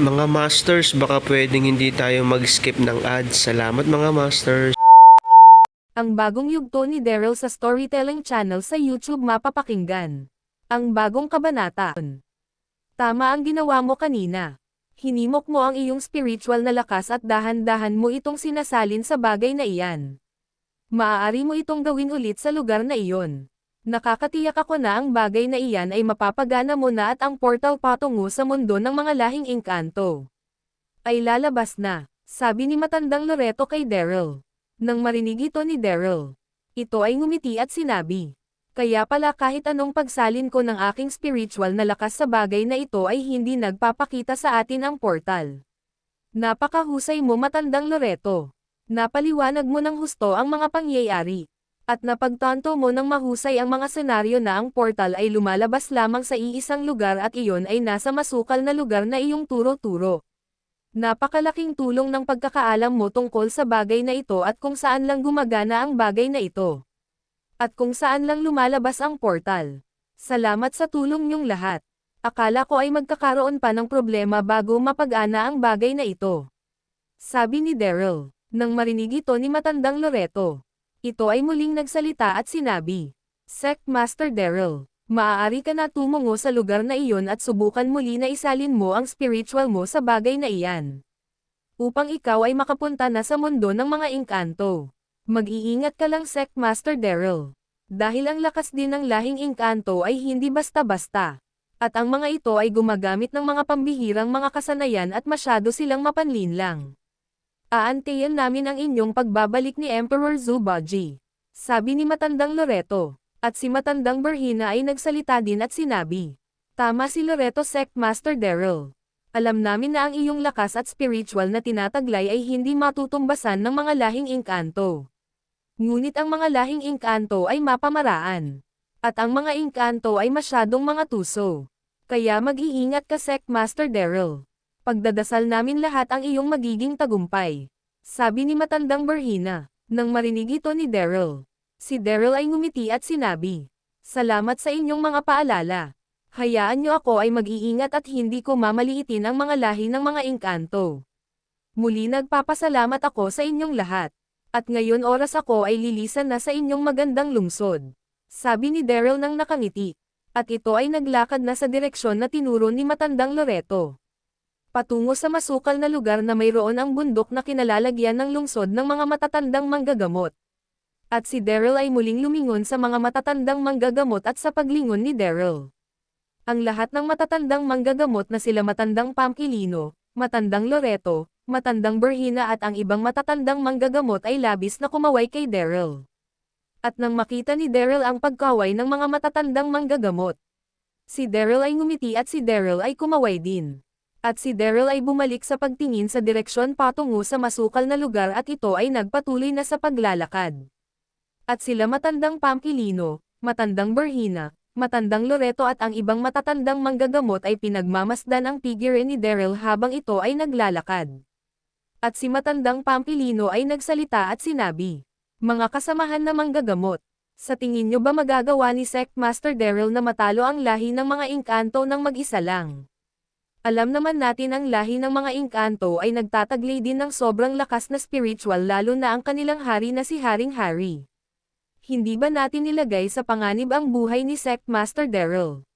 Mga Masters, baka pwedeng hindi tayo mag-skip ng ads. Salamat mga Masters. Ang bagong yugto ni Daryl sa Storytelling Channel sa YouTube mapapakinggan. Ang bagong kabanata. Tama ang ginawa mo kanina. Hinimok mo ang iyong spiritual na lakas at dahan-dahan mo itong sinasalin sa bagay na iyan. Maaari mo itong gawin ulit sa lugar na iyon. Nakakatiyak ako na ang bagay na iyan ay mapapagana mo na at ang portal patungo sa mundo ng mga lahing engkanto. Ay lalabas na, sabi ni matandang Loreto kay Daryl. Nang marinig ito ni Daryl, ito ay ngumiti at sinabi, Kaya pala kahit anong pagsalin ko ng aking spiritual na lakas sa bagay na ito ay hindi nagpapakita sa atin ang portal. Napakahusay mo matandang Loreto. Napaliwanag mo ng husto ang mga pangyayari. At napagtanto mo ng mahusay ang mga senaryo na ang portal ay lumalabas lamang sa iisang lugar at iyon ay nasa masukal na lugar na iyong turo-turo. Napakalaking tulong ng pagkakaalam mo tungkol sa bagay na ito at kung saan lang gumagana ang bagay na ito. At kung saan lang lumalabas ang portal. Salamat sa tulong niyong lahat. Akala ko ay magkakaroon pa ng problema bago mapag-ana ang bagay na ito. Sabi ni Daryl, nang marinig ito ni matandang Loreto. Ito ay muling nagsalita at sinabi, Sect Master Daryl, maaari ka na tumungo sa lugar na iyon at subukan muli na isalin mo ang spiritual mo sa bagay na iyan. Upang ikaw ay makapunta na sa mundo ng mga engkanto. Mag-iingat ka lang Sect Master Daryl. Dahil ang lakas din ng lahing engkanto ay hindi basta-basta. At ang mga ito ay gumagamit ng mga pambihirang mga kasanayan at masyado silang mapanlinlang. Aantayin namin ang inyong pagbabalik ni Emperor Zubaji. Sabi ni Matandang Loreto. At si Matandang Berhina ay nagsalita din at sinabi. Tama si Loreto Sect Master Daryl. Alam namin na ang iyong lakas at spiritual na tinataglay ay hindi matutumbasan ng mga lahing engkanto. Ngunit ang mga lahing engkanto ay mapamaraan. At ang mga engkanto ay masyadong mga tuso. Kaya mag-iingat ka Sect Master Daryl. Pagdadasal namin lahat ang iyong magiging tagumpay. Sabi ni Matandang Berhina, nang marinig ito ni Daryl. Si Daryl ay ngumiti at sinabi, Salamat sa inyong mga paalala. Hayaan niyo ako ay mag-iingat at hindi ko mamaliitin ang mga lahi ng mga engkanto. Muli nagpapasalamat ako sa inyong lahat. At ngayon oras ako ay lilisan na sa inyong magandang lungsod. Sabi ni Daryl nang nakangiti. At ito ay naglakad na sa direksyon na tinuro ni Matandang Loreto patungo sa masukal na lugar na mayroon ang bundok na kinalalagyan ng lungsod ng mga matatandang manggagamot. At si Daryl ay muling lumingon sa mga matatandang manggagamot at sa paglingon ni Daryl. Ang lahat ng matatandang manggagamot na sila matandang Pamkilino, matandang Loreto, matandang Berhina at ang ibang matatandang manggagamot ay labis na kumaway kay Daryl. At nang makita ni Daryl ang pagkaway ng mga matatandang manggagamot, si Daryl ay ngumiti at si Daryl ay kumaway din. At si Daryl ay bumalik sa pagtingin sa direksyon patungo sa masukal na lugar at ito ay nagpatuloy na sa paglalakad. At sila matandang Pamkilino, matandang Berhina, matandang Loreto at ang ibang matatandang manggagamot ay pinagmamasdan ang figure ni Daryl habang ito ay naglalakad. At si matandang Pamkilino ay nagsalita at sinabi, Mga kasamahan na manggagamot, sa tingin nyo ba magagawa ni Sect Master Daryl na matalo ang lahi ng mga engkanto ng mag-isa lang? Alam naman natin ang lahi ng mga engkanto ay nagtataglay din ng sobrang lakas na spiritual lalo na ang kanilang hari na si Haring Hari. Hindi ba natin nilagay sa panganib ang buhay ni Sect Master Daryl?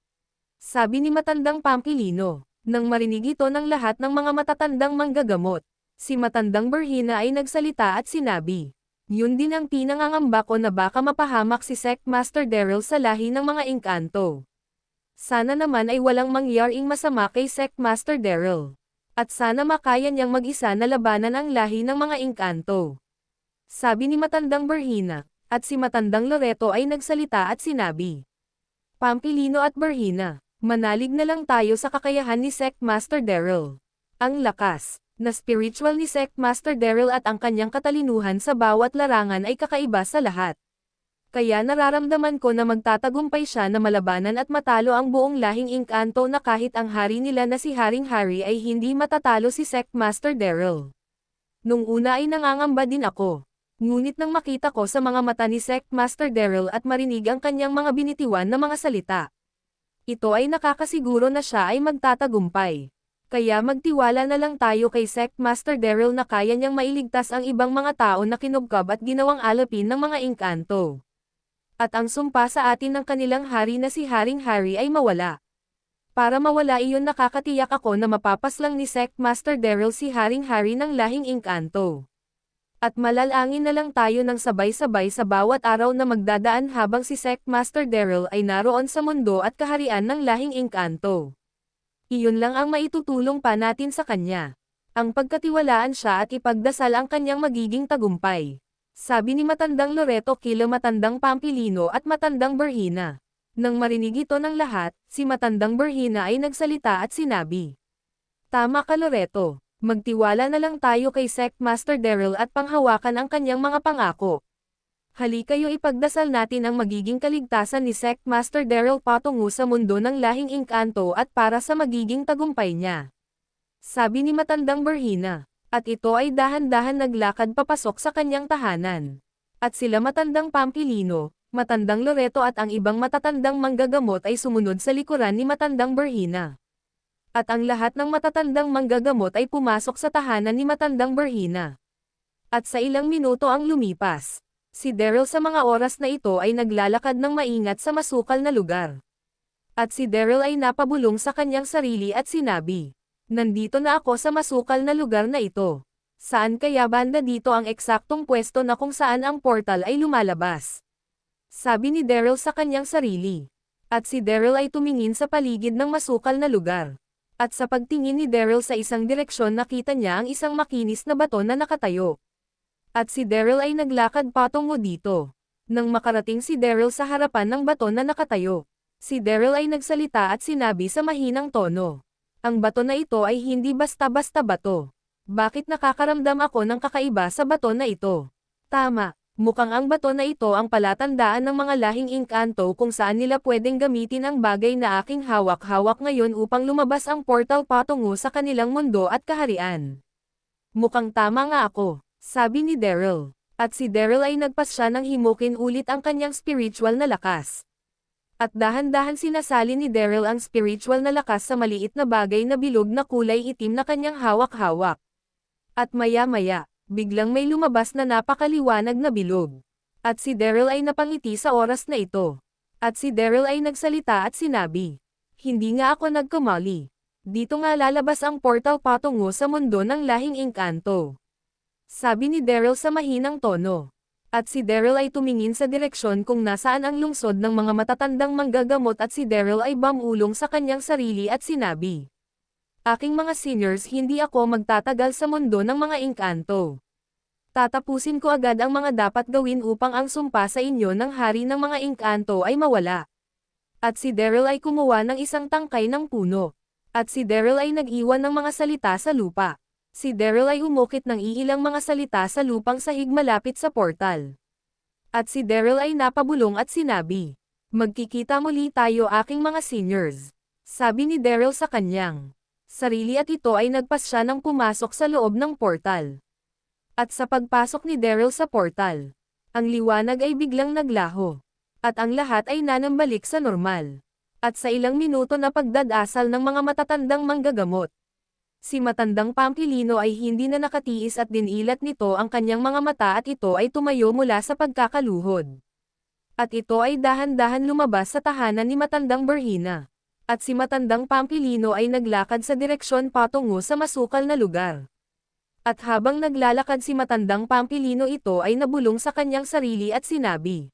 Sabi ni matandang Pampilino, Nang marinig ito ng lahat ng mga matatandang manggagamot, si matandang Berhina ay nagsalita at sinabi, yun din ang pinangangamba ko na baka mapahamak si Sect Master Daryl sa lahi ng mga engkanto. Sana naman ay walang mangyaring masama kay Sect Master Daryl. At sana makaya niyang mag-isa na labanan ang lahi ng mga engkanto. Sabi ni matandang Berhina, at si matandang Loreto ay nagsalita at sinabi. Pampilino at Berhina, manalig na lang tayo sa kakayahan ni Sect Master Daryl. Ang lakas, na spiritual ni Sect Master Daryl at ang kanyang katalinuhan sa bawat larangan ay kakaiba sa lahat. Kaya nararamdaman ko na magtatagumpay siya na malabanan at matalo ang buong lahing engkanto na kahit ang hari nila na si Haring Harry ay hindi matatalo si Sect Master Daryl. Nung una ay nangangamba din ako. Ngunit nang makita ko sa mga mata ni Sect Master Daryl at marinig ang kanyang mga binitiwan na mga salita. Ito ay nakakasiguro na siya ay magtatagumpay. Kaya magtiwala na lang tayo kay Sect Master Daryl na kaya niyang mailigtas ang ibang mga tao na kinubkab at ginawang alapin ng mga engkanto. At ang sumpa sa atin ng kanilang hari na si Haring Harry ay mawala. Para mawala iyon nakakatiyak ako na mapapaslang ni Sect Master Daryl si Haring Harry ng lahing engkanto. At malalangin na lang tayo ng sabay-sabay sa bawat araw na magdadaan habang si Sect Master Daryl ay naroon sa mundo at kaharian ng lahing engkanto. Iyon lang ang maitutulong pa natin sa kanya. Ang pagkatiwalaan siya at ipagdasal ang kanyang magiging tagumpay. Sabi ni matandang Loreto kila matandang Pampilino at matandang Berhina. Nang marinig ito ng lahat, si matandang Berhina ay nagsalita at sinabi. Tama ka Loreto, magtiwala na lang tayo kay Sect Master Daryl at panghawakan ang kanyang mga pangako. Halikayo ipagdasal natin ang magiging kaligtasan ni Sect Master Daryl patungo sa mundo ng lahing engkanto at para sa magiging tagumpay niya. Sabi ni matandang Berhina, at ito ay dahan-dahan naglakad papasok sa kanyang tahanan. At sila matandang Pampilino, matandang Loreto at ang ibang matatandang manggagamot ay sumunod sa likuran ni matandang Berhina. At ang lahat ng matatandang manggagamot ay pumasok sa tahanan ni matandang Berhina. At sa ilang minuto ang lumipas. Si Daryl sa mga oras na ito ay naglalakad ng maingat sa masukal na lugar. At si Daryl ay napabulong sa kanyang sarili at sinabi, Nandito na ako sa masukal na lugar na ito. Saan kaya banda dito ang eksaktong pwesto na kung saan ang portal ay lumalabas? Sabi ni Daryl sa kanyang sarili. At si Daryl ay tumingin sa paligid ng masukal na lugar. At sa pagtingin ni Daryl sa isang direksyon nakita niya ang isang makinis na bato na nakatayo. At si Daryl ay naglakad patungo dito. Nang makarating si Daryl sa harapan ng bato na nakatayo, si Daryl ay nagsalita at sinabi sa mahinang tono. Ang bato na ito ay hindi basta-basta bato. Bakit nakakaramdam ako ng kakaiba sa bato na ito? Tama, mukhang ang bato na ito ang palatandaan ng mga lahing engkanto kung saan nila pwedeng gamitin ang bagay na aking hawak-hawak ngayon upang lumabas ang portal patungo sa kanilang mundo at kaharian. Mukhang tama nga ako, sabi ni Daryl. At si Daryl ay nagpasya ng himukin ulit ang kanyang spiritual na lakas. At dahan-dahan sinasali ni Daryl ang spiritual na lakas sa maliit na bagay na bilog na kulay itim na kanyang hawak-hawak. At maya-maya, biglang may lumabas na napakaliwanag na bilog. At si Daryl ay napangiti sa oras na ito. At si Daryl ay nagsalita at sinabi, Hindi nga ako nagkumali. Dito nga lalabas ang portal patungo sa mundo ng lahing engkanto. Sabi ni Daryl sa mahinang tono. At si Daryl ay tumingin sa direksyon kung nasaan ang lungsod ng mga matatandang manggagamot at si Daryl ay bamulong sa kanyang sarili at sinabi. Aking mga seniors hindi ako magtatagal sa mundo ng mga engkanto. Tatapusin ko agad ang mga dapat gawin upang ang sumpa sa inyo ng hari ng mga engkanto ay mawala. At si Daryl ay kumuha ng isang tangkay ng puno. At si Daryl ay nag-iwan ng mga salita sa lupa. Si Daryl ay umukit ng iilang mga salita sa lupang sahig malapit sa portal. At si Daryl ay napabulong at sinabi, Magkikita muli tayo aking mga seniors. Sabi ni Daryl sa kanyang sarili at ito ay nagpasya ng pumasok sa loob ng portal. At sa pagpasok ni Daryl sa portal, ang liwanag ay biglang naglaho. At ang lahat ay nanambalik sa normal. At sa ilang minuto na pagdadasal ng mga matatandang manggagamot, Si matandang Pampilino ay hindi na nakatiis at dinilat nito ang kanyang mga mata at ito ay tumayo mula sa pagkakaluhod. At ito ay dahan-dahan lumabas sa tahanan ni matandang Berhina. At si matandang Pampilino ay naglakad sa direksyon patungo sa masukal na lugar. At habang naglalakad si matandang Pampilino ito ay nabulong sa kanyang sarili at sinabi.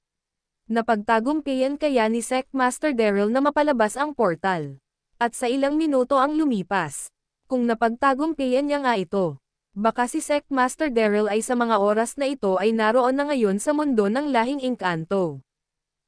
Napagtagumpayan kaya ni Sec Master Daryl na mapalabas ang portal. At sa ilang minuto ang lumipas. Kung napagtagumpayan niya nga ito. Baka si Sec Master Daryl ay sa mga oras na ito ay naroon na ngayon sa mundo ng lahing engkanto.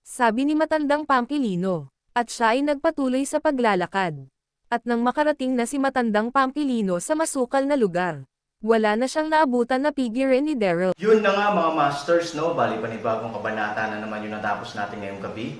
Sabi ni matandang Pampilino. At siya ay nagpatuloy sa paglalakad. At nang makarating na si matandang Pampilino sa masukal na lugar, wala na siyang naabutan na pigirin ni Daryl. Yun na nga mga masters, no? Bali panibagong kabanata na naman yung natapos natin ngayong gabi.